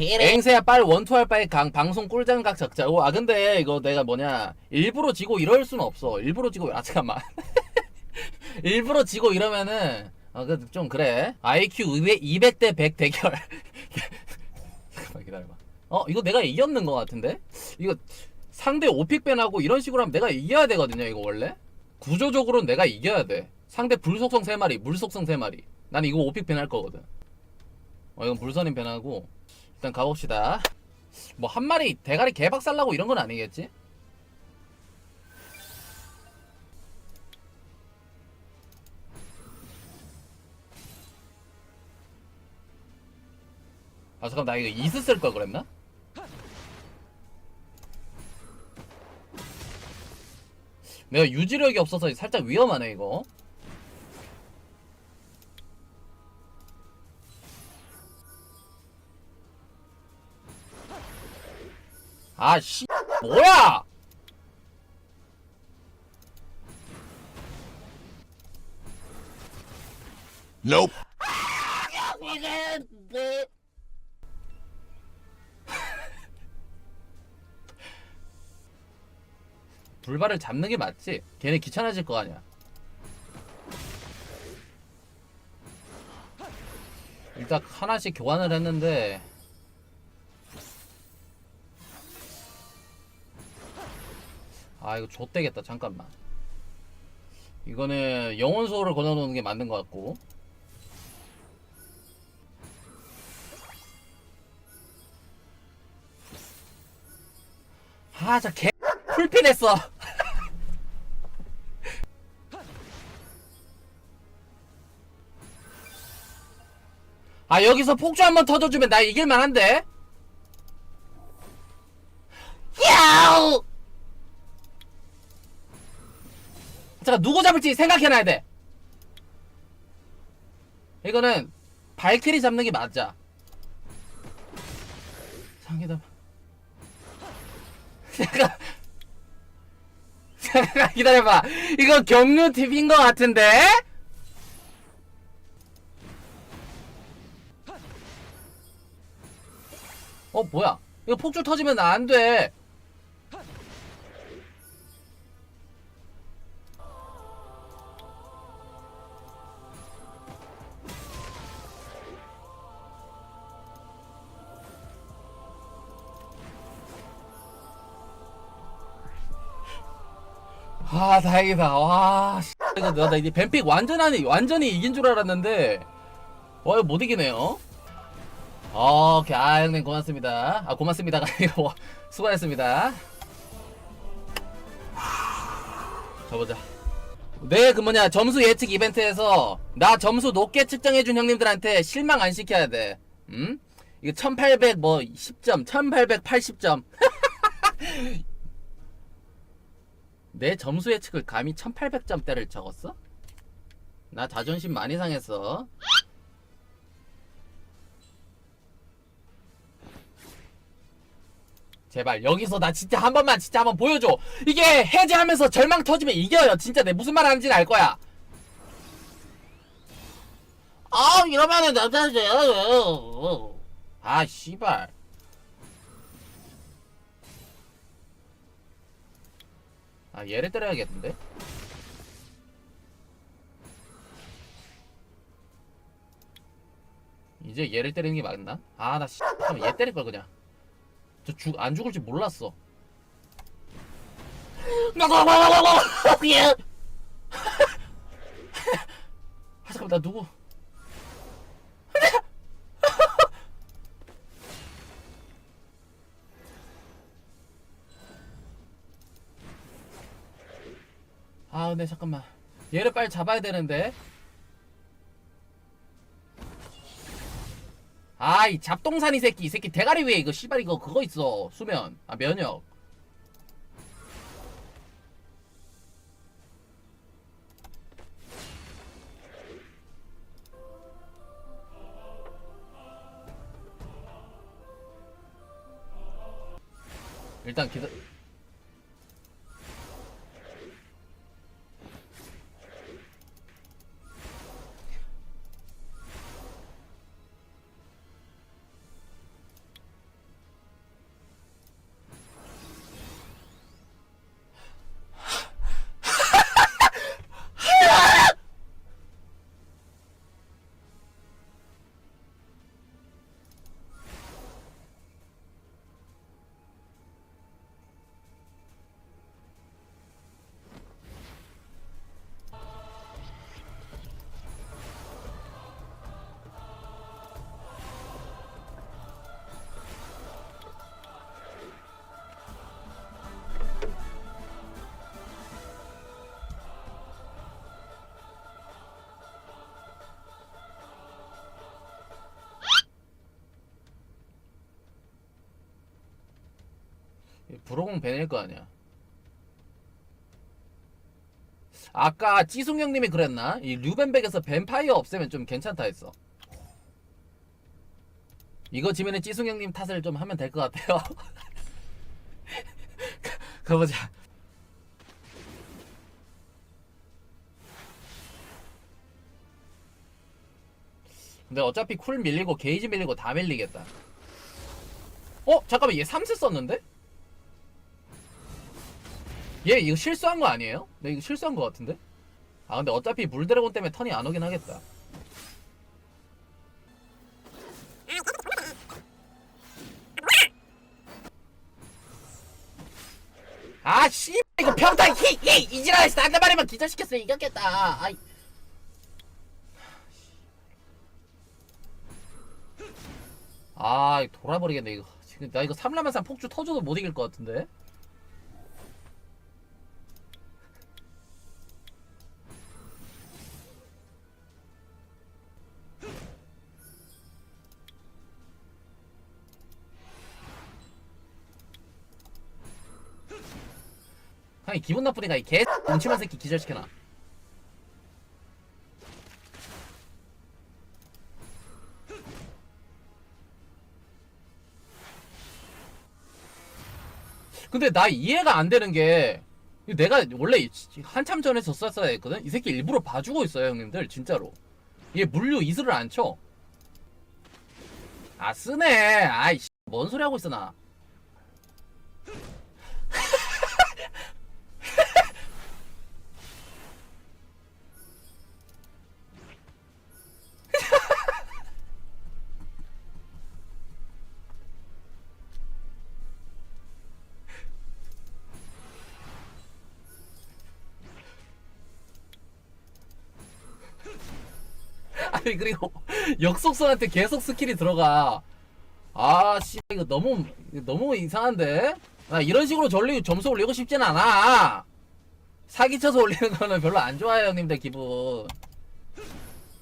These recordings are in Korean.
앵세야 빨 원투할 바에 강 방송 꿀장각 적자고 아 근데 이거 내가 뭐냐. 일부러 지고 이럴 수는 없어. 일부러 지고 아 잠깐만. 일부러 지고 이러면은 어좀 그래. IQ 200, 200 대 100 대결. 잠깐만 기다려봐. 어 이거 내가 이겼는 것 같은데? 이거 상대 오픽 밴하고 이런 식으로 하면 내가 이겨야 되거든요 이거 원래? 구조적으로는 내가 이겨야 돼. 상대 불속성 3마리 물속성 3마리. 난 이거 오픽 밴할 거거든. 어 이건 불선임 밴하고 일단 가봅시다. 뭐 한 마리 대가리 개박 살라고 이런 건 아니겠지? 아 잠깐 나 이거 이스 쓸 걸 그랬나? 내가 유지력이 없어서 살짝 위험하네 이거. 아, 씨, 뭐야! Nope. 불발을 잡는 게 맞지? 걔네 귀찮아질 거 아니야. 일단 하나씩 교환을 했는데 아 이거 좆되겠다. 잠깐만. 이거는 영혼소를 걸어놓는 게 맞는 것 같고. 아저개 풀핀했어. 아 여기서 폭주 한번 터져주면 나 이길만한데 야우 잠깐 누구 잡을지 생각해놔야 돼. 이거는 발키리 잡는 게 맞아. 상기다. 잠깐 잠깐 기다려봐. 이거 경류 팁인 것 같은데? 어 뭐야? 이거 폭주 터지면 안 돼 아 다행이다. 와 씨. 나, 나 이제 뱀픽 완전히 완전히 이긴 줄 알았는데. 와 이거 못 이기네요. 오케이. 아 형님 고맙습니다. 아 고맙습니다가 아니고 수고하셨습니다. 가보자. 네 그 뭐냐. 점수 예측 이벤트에서 나 점수 높게 측정해준 형님들한테 실망 안 시켜야 돼. 음? 이거 1800 뭐 10점 1880점 내 점수 예측을 감히 1800점대를 적었어? 나 자존심 많이 상했어. 제발 여기서 나 진짜 한 번만 진짜 한 번 보여줘. 이게 해제하면서 절망 터지면 이겨요. 진짜 내 무슨 말 하는지는 알 거야. 아 이러면은 남자지. 아 씨발. 아 얘를 때려야겠는데? 이제 얘를 때리는 게 맞나? 아나 씨, 잠깐만 얘 때릴 걸 그냥. 저 죽 안 죽을 줄 몰랐어. 예. 아 잠깐만 나 누구? 아 근데 잠깐만. 얘를 빨리 잡아야 되는데. 아 이 잡동산 이 새끼. 이 새끼 대가리 위에 이거 씨발 이거 그거 있어. 수면. 아 면역. 일단 기다 브로공 밴일 거 아니야. 아까 찌숭 형님이 그랬나? 이 류벤백에서 뱀파이어 없애면 좀 괜찮다 했어. 이거 지면은 찌숭 형님 탓을 좀 하면 될 것 같아요. 가- 가보자. 근데 어차피 쿨 밀리고 게이지 밀리고 다 밀리겠다. 어? 잠깐만 얘 3세 썼는데? 얘 이거 실수한 거 아니에요? 내 이거 실수한 거 같은데? 아 근데 어차피 물드래곤 때문에 턴이 안 오긴 하겠다. 아 씨, 이거 평타 히히 이지라에서 한대 마리만 기절시켰어 이겼겠다. 아이. 아 돌아버리겠네 이거. 나 이거 삼라만산 폭주 터져도 못 이길 것 같은데. 아니 기분 나쁘니까 이개 뭉치만 새끼 기절시켜놔. 근데 나 이해가 안 되는 게 내가 원래 이- 한참 전에 졌었어야 했거든. 이 새끼 일부러 봐주고 있어요, 형님들 진짜로. 얘 물류 이슬을 안 쳐. 아 쓰네. 아이 씨, 뭔 소리 하고 있어 나. 아니 그리고 역속선한테 계속 스킬이 들어가. 아, 씨, 이거 너무 너무 이상한데? 나 이런 식으로 전리 점수 올리고 싶진 않아. 사기쳐서 올리는 거는 별로 안 좋아요, 형님들 기분.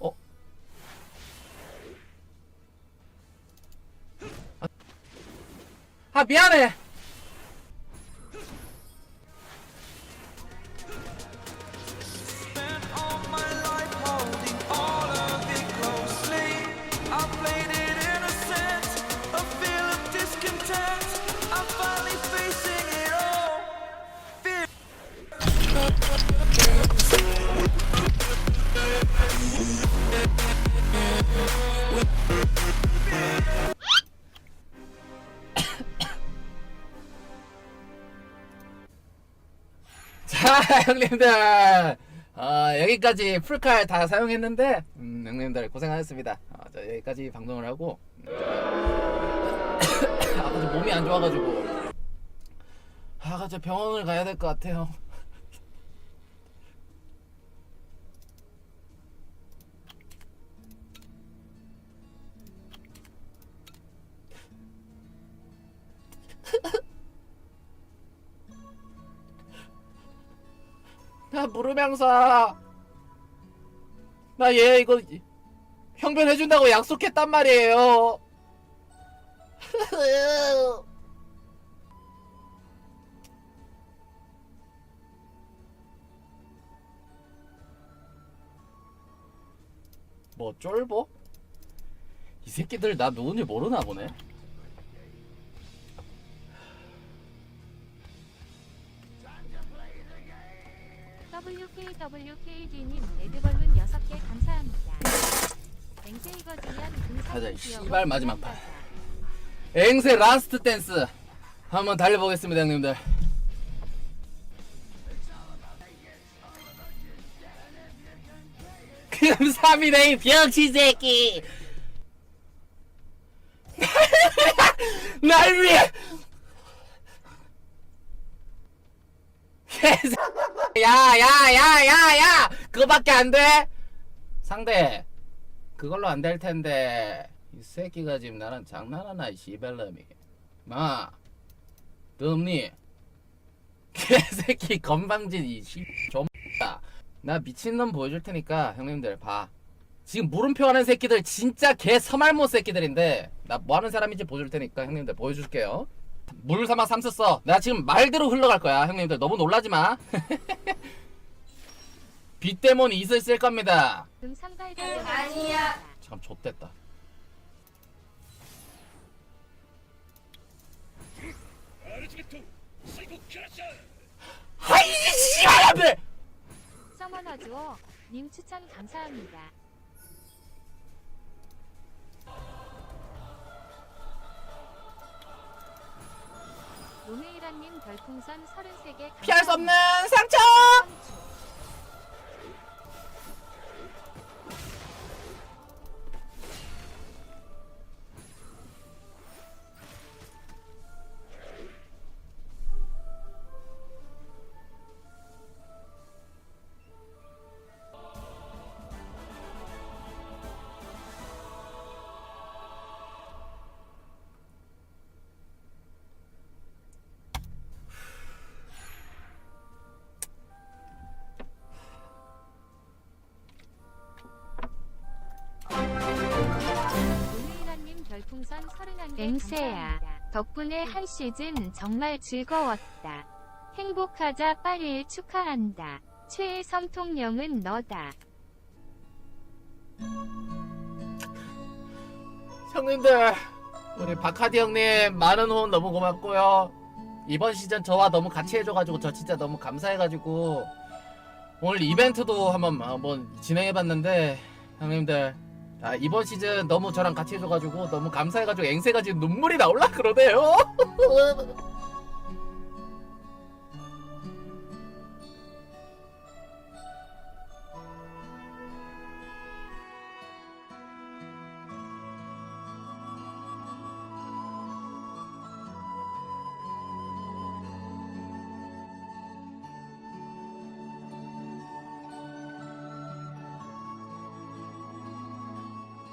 어? 아, 아 미안해. 형님들. 어, 여기까지 풀칼 다 사용했는데, 음, 형님들 고생하셨습니다. 어, 저 여기까지 방송을 하고, 음, 저- 아까 좀 몸이 안 좋아가지고, 아가 저 병원을 가야 될 것 같아요. 나 무릎양사. 나 얘 이거 형변 해준다고 약속했단 말이에요. 뭐 쫄보? 이 새끼들 나 누군지 모르나 보네. WKWKG님 레드벌룬 6개 감사합니다. 맹세 이거지면 가자, 이 씨발 마지막 판. 앵세 라스트 댄스 한번 달려보겠습니다, 형님들. 감사합니다, 이 병신 새끼. 날 위해. 개새- 야, 야, 야, 야, 야, 그거밖에 안 돼? 상대, 그걸로 안 될 텐데 이 새끼가 지금 나랑 장난하나 이 씨발놈이. 마! 뜸니! 개새끼 건방진 이씨좀나 미친놈 보여줄 테니까 형님들 봐. 지금 물음표 하는 새끼들 진짜 개 서말못 새끼들인데 나 뭐 하는 사람인지 보여줄 테니까 형님들 보여줄게요 물 삼아 삼스 써. 내가 지금 말대로 흘러갈 거야, 형님들. 너무 놀라지 마. 비 때문에 있을 쓸 겁니다. 금상발견 아니야. 잠깐 좆됐다. 하이 씨발놈들! 서머너즈오 님 추천 감사합니다. 로메이라님 별풍선 33개 피할 수 없는 상처! 31개 앵세야, 감사합니다. 덕분에 한 시즌 정말 즐거웠다. 행복하자 빨리 축하한다. 최애 섬통령은 너다. 형님들 우리 박하디 형님 많은 후원 너무 고맙고요 이번 시즌 저와 너무 같이 해줘가지고 저 진짜 너무 감사해가지고 오늘 이벤트도 한번 한번 진행해봤는데 형님들 아, 이번 시즌 너무 저랑 같이 해줘가지고 너무 감사해가지고 앵세가 지금 눈물이 나올라 그러네요